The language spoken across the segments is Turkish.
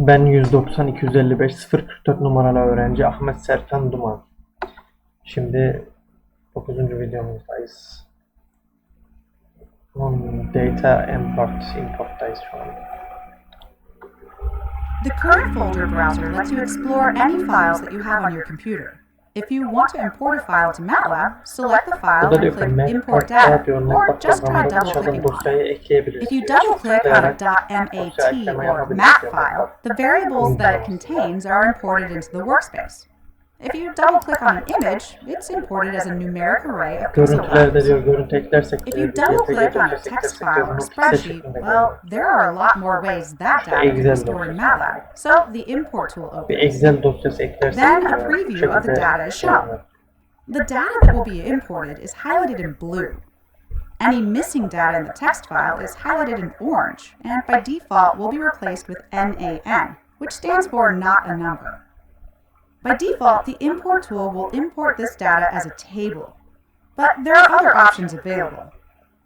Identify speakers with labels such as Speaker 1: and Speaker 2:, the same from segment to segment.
Speaker 1: Ben 190 255 044 numaralı öğrenci Ahmet Serkan Duman. Şimdi 9. videomuzdayız. Hmm, Data import, import'tayız şu an.
Speaker 2: The current folder browser lets you explore any files that you have on your computer. If you want to import a file to MATLAB, select the file and click Import
Speaker 1: Data
Speaker 2: or just try double-clicking on it. If you double click on a .mat or MAT file, the variables that it contains are imported into the workspace. If you double click on an image, it's imported as a numeric array of pixel
Speaker 1: Görüntülerde
Speaker 2: values.
Speaker 1: diyor görüntü
Speaker 2: If you double click on a text file or spreadsheet, well, there are a lot more ways that data can be stored in. MATLAB. So the import tool opens.
Speaker 1: Excel dosyası eklersek
Speaker 2: Then a preview of the data is shown. The data that will be imported is highlighted in blue. Any missing data in the text file is highlighted in orange and by default will be replaced with NaN, which stands for not a number. By default, the import tool will import this data as a table. But there are other options available.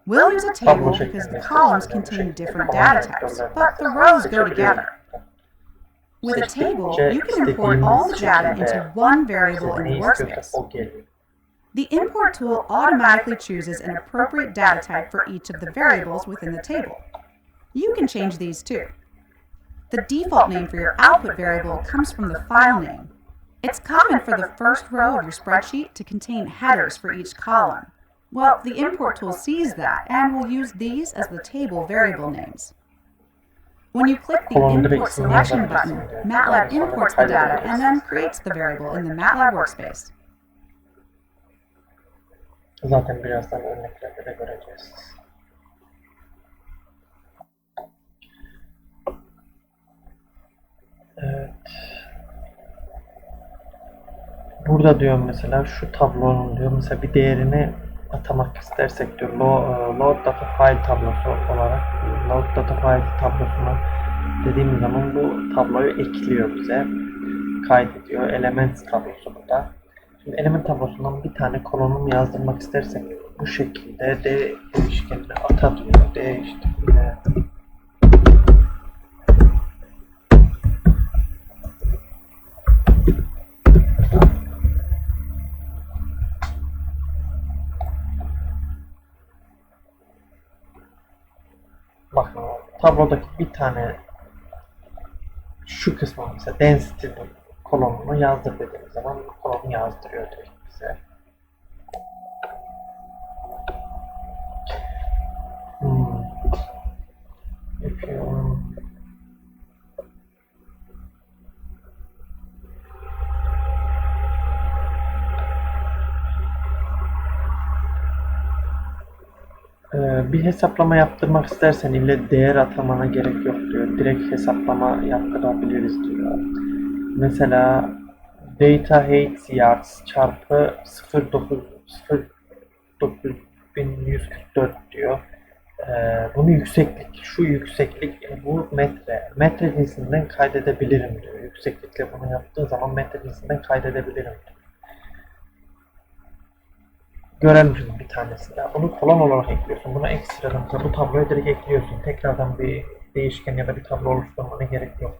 Speaker 2: We'll use a table because the columns contain different data types, but the rows go together. With a table, you can import all the data into one variable in the workspace. The import tool automatically chooses an appropriate data type for each of the variables within the table. You can change these too. The default name for your output variable comes from the file name. It's common for the first row of your spreadsheet to contain headers for each column. Well, the import tool sees that and will use these as the table variable names. When you click the Import
Speaker 1: direkt
Speaker 2: Selection button. MATLAB imports the data and then creates the variable in the MATLAB workspace.
Speaker 1: Zaten birazdan örneklerde de Burada diyor mesela şu tablonun diyor mesela bir değerini atamak istersek diyor load, load data file tablosu olarak load data file tablosuna dediğimiz zaman bu tabloyu ekliyor bize kaydediyor. Elements tablosu bu da. Şimdi element tablosundan bir tane kolonum yazdırmak istersek bu şekilde D değişkenine ata diyor. D tablodaki bir tane şu kısmı mesela density kolonunu yazdır dediğimiz zaman kolonu yazdırıyor direkt bize. Hmm. Yapıyorum. Bir hesaplama yaptırmak istersen ille değer atamana gerek yok diyor. Direkt hesaplama yaptırabiliriz diyor. Mesela data height yards çarpı 09 09144 diyor. Ee, bunu yükseklik, şu yükseklik e, bu metre. Metre cinsinden kaydedebilirim diyor. Yükseklikle bunu yaptığı zaman metre cinsinden kaydedebilirim diyor. Görelim şimdi bir tanesini. Bunu kolon olarak ekliyorsun. Buna ekstradan bu tabloya direkt ekliyorsun. Tekrardan bir değişken ya da bir tablo oluşturmana gerek yok.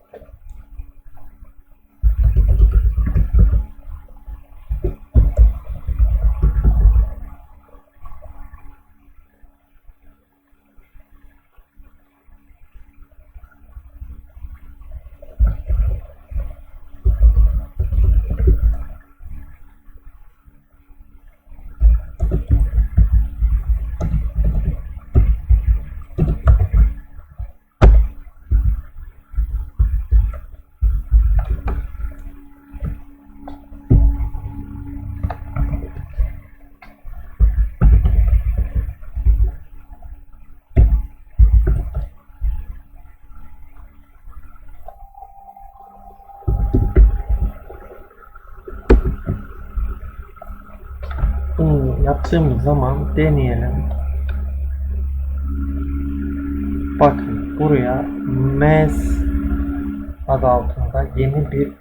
Speaker 1: Bunu yaptığımız zaman deneyelim. Bakın buraya mes adı altında yeni bir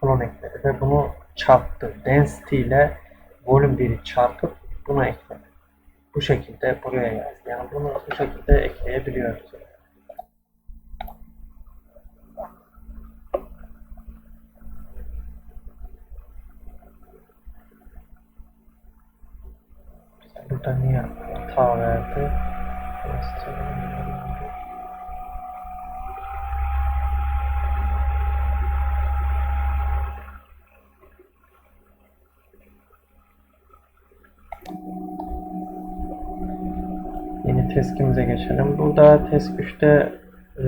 Speaker 1: kolon ekledi ve bunu çarptı. Density ile volume 1'i çarpıp buna ekledi. Bu şekilde buraya yazdı. Yani bunu bu şekilde ekleyebiliyoruz. Burada niye hata verdi? Yeni teskimize geçelim. Burada test 3'te e,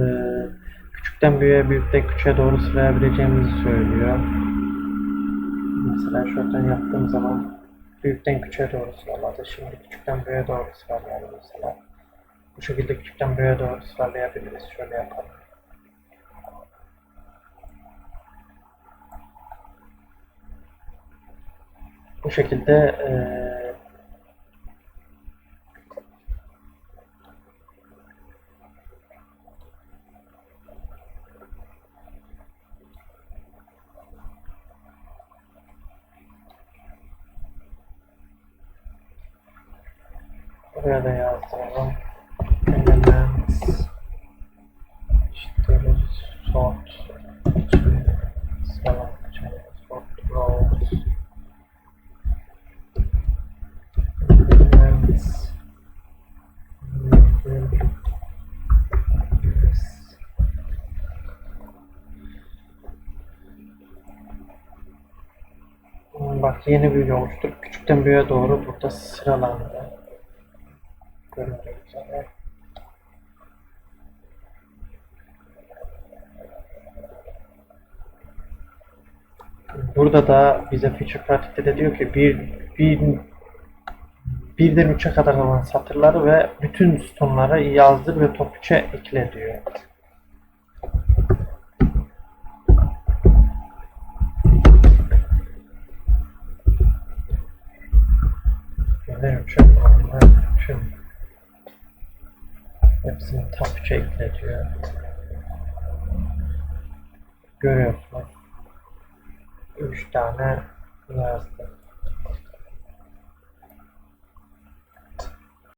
Speaker 1: küçükten büyüğe, büyükten küçüğe doğru sırayabileceğimizi söylüyor. Mesela şuradan yaptığım zaman büyükten küçüğe doğru sıraladı. Şimdi küçükten büyüğe doğru sıralayalım mesela. Bu şekilde küçükten büyüğe doğru sıralayabiliriz. Şöyle yapalım. Bu şekilde eee Buraya da yazdıralım. Elements işte sort sort Bak yeni bir oluştur. Küçükten büyüğe doğru burada sıralandı. Burada da bize feature pratikte de diyor ki bir, bir birden üçe kadar olan satırları ve bütün sütunları yazdır ve top 3'e ekle diyor. Birden üçe hepsini top 3'e ekle diyor. Görüyorsunuz. Üç tane yazdı.